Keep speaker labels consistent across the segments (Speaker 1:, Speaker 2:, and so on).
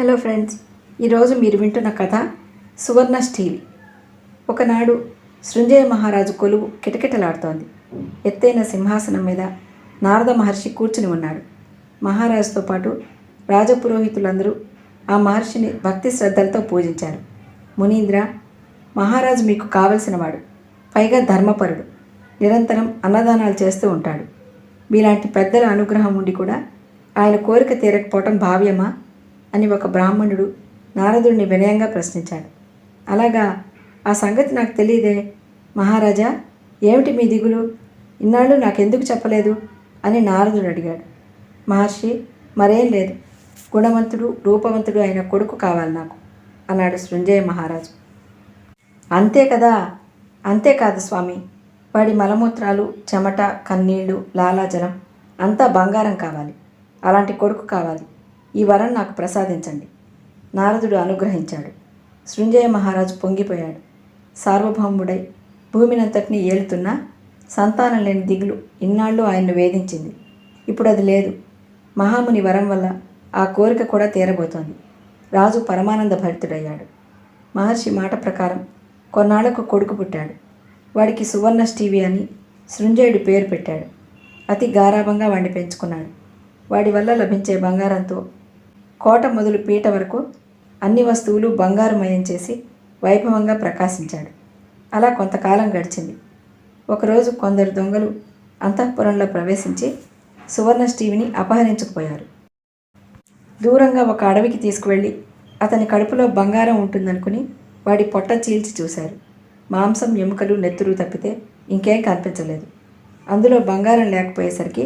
Speaker 1: Hello friends ఈరోజు మీరు వింటున్న కథ సువర్ణ స్టీల్ ఒకనాడు శృంజయ మహారాజు కొలువు కిటకిటలాడుతోంది. ఎత్తైన సింహాసనం మీద నారద మహర్షి కూర్చుని ఉన్నాడు. మహారాజుతో పాటు రాజపురోహితులందరూ ఆ మహర్షిని భక్తి శ్రద్ధలతో పూజించారు. మునీంద్ర మహారాజు మీకు కావలసినవాడు పైగా ధర్మపరుడు నిరంతరం అన్నదానాలు చేస్తూ ఉంటాడు. మీలాంటి పెద్దల అనుగ్రహం ఉండి కూడా ఆయన కోరిక తీరకపోవటం భావ్యమా? అని ఒక బ్రాహ్మణుడు నారదుడిని వినయంగా ప్రశ్నించాడు. అలాగా ఆ సంగతి నాకు తెలియదే. మహారాజా ఏమిటి మీ దిగులు? ఇన్నాళ్ళు నాకెందుకు చెప్పలేదు? అని నారదుడు అడిగాడు. మహర్షి మరేం లేదు. గుణవంతుడు రూపవంతుడు అయిన కొడుకు కావాలి నాకు అన్నాడు శృంజయ మహారాజు. అంతే కదా? అంతేకాదు స్వామి. వాడి మలమూత్రాలు చెమట కన్నీళ్ళు లాలాజలం అంతా బంగారం కావాలి. అలాంటి కొడుకు కావాలి. ఈ వరం నాకు ప్రసాదించండి. నారదుడు అనుగ్రహించాడు. సృంజయ మహారాజు పొంగిపోయాడు. సార్వభౌముడై భూమినంతటిని ఏలుతున్నా సంతానం లేని దిగులు ఇన్నాళ్ళు ఆయన్ను వేధించింది. ఇప్పుడు అది లేదు. మహాముని వరం వల్ల ఆ కోరిక కూడా తీరబోతోంది. రాజు పరమానంద భరితుడయ్యాడు. మహర్షి మాట ప్రకారం కొన్నాళ్ళకు కొడుకు పుట్టాడు. వాడికి సువర్ణ స్టీవి అని సృంజయుడు పేరు పెట్టాడు. అతి గారాభంగా వాడిని పెంచుకున్నాడు. వాడి వల్ల లభించే బంగారంతో కోట మొదలు పీట వరకు అన్ని వస్తువులు బంగారుమయం చేసి వైభవంగా ప్రకాశించాడు. అలా కొంతకాలం గడిచింది. ఒకరోజు కొందరు దొంగలు అంతఃపురంలో ప్రవేశించి సువర్ణ స్టీవిని అపహరించుకుపోయారు. దూరంగా ఒక అడవికి తీసుకువెళ్ళి అతని కడుపులో బంగారం ఉంటుందనుకుని వాడి పొట్ట చీల్చి చూశారు. మాంసం ఎముకలు నెత్తురు తప్పితే ఇంకేం కనిపించలేదు. అందులో బంగారం లేకపోయేసరికి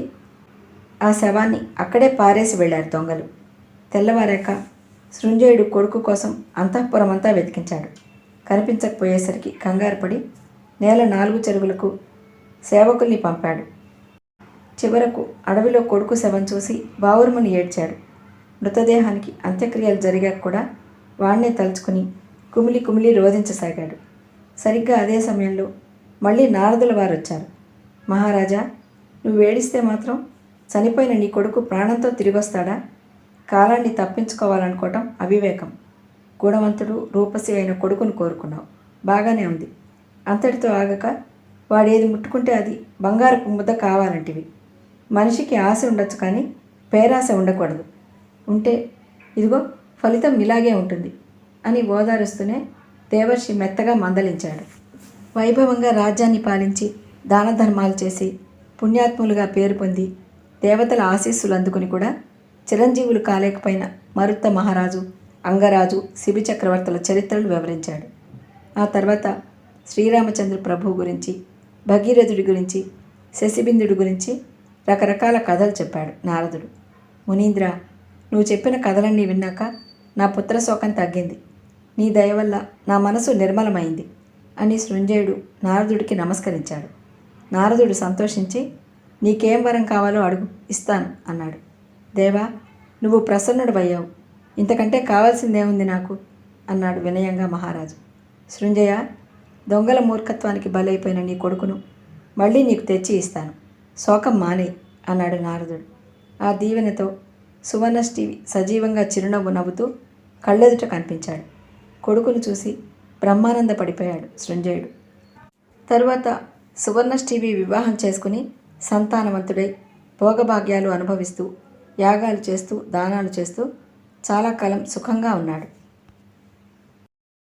Speaker 1: ఆ శవాన్ని అక్కడే పారేసి వెళ్ళారు దొంగలు. తెల్లవారాక సృంజయుడు కొడుకు కోసం అంతఃపురమంతా వెతికించాడు. కనిపించకపోయేసరికి కంగారు పడి నేల నాలుగు చెరువులకు సేవకుల్ని పంపాడు. చివరకు అడవిలో కొడుకు శవం చూసి బావురుమని ఏడ్చాడు. మృతదేహానికి అంత్యక్రియలు జరిగాక కూడా వాణ్ణే తలుచుకుని కుమిలి కుమిలి రోధించసాగాడు. సరిగ్గా అదే సమయంలో మళ్ళీ నారదుల వారు వచ్చారు మహారాజా నువ్వు వేడిస్తే మాత్రం చనిపోయిన నీ కొడుకు ప్రాణంతో తిరిగొస్తాడా? కాలాన్ని తప్పించుకోవాలనుకోవటం అవివేకం. గుణవంతుడు రూపసి అయిన కొడుకును కోరుకున్నావు. బాగానే ఉంది. అంతటితో ఆగక వాడేది ముట్టుకుంటే అది బంగారపు ముద్ద కావాలంటివి. మనిషికి ఆశ ఉండొచ్చు కానీ పేరాశ ఉండకూడదు. ఉంటే ఇదిగో ఫలితం ఇలాగే ఉంటుంది అని ఓదారుస్తూనే దేవర్షి మెత్తగా మందలించాడు. వైభవంగా రాజ్యాన్ని పాలించి దాన ధర్మాలు చేసి పుణ్యాత్ములుగా పేరు పొంది దేవతల ఆశీస్సులు అందుకుని కూడా చిరంజీవులు కాలేకపోయిన మరుత్త మహారాజు అంగరాజు శిబి చక్రవర్తుల చరిత్రలు వివరించాడు. ఆ తర్వాత శ్రీరామచంద్ర ప్రభు గురించి భగీరథుడి గురించి శశిబిందుడి గురించి రకరకాల కథలు చెప్పాడు నారదుడు. మునీంద్ర నువ్వు చెప్పిన కథలన్నీ విన్నాక నా పుత్రశోకం తగ్గింది. నీ దయ వల్ల నా మనసు నిర్మలమైంది అని శృంజయుడు నారదుడికి నమస్కరించాడు. నారదుడు సంతోషించి నీకేం వరం కావాలో అడుగు ఇస్తాను అన్నాడు. దేవా నువ్వు ప్రసన్నుడవయ్యావు. ఇంతకంటే కావాల్సిందేముంది నాకు? అన్నాడు వినయంగా మహారాజు. సృంజయ దొంగల మూర్ఖత్వానికి బలైపోయిన నీ కొడుకును మళ్ళీ నీకు తెచ్చి ఇస్తాను. శోకం మానే అన్నాడు నారదుడు. ఆ దీవెనతో సువర్ణష్టివి సజీవంగా చిరునవ్వు నవ్వుతూ కళ్ళెదుట కనిపించాడు. కొడుకును చూసి బ్రహ్మానంద పడిపోయాడు సృంజయుడు. తరువాత సువర్ణష్టివి వివాహం చేసుకుని సంతానవంతుడై భోగభాగ్యాలు అనుభవిస్తూ యాగాలు చేస్తూ దానాలు చేస్తూ చాలా కాలం సుఖంగా ఉన్నాడు.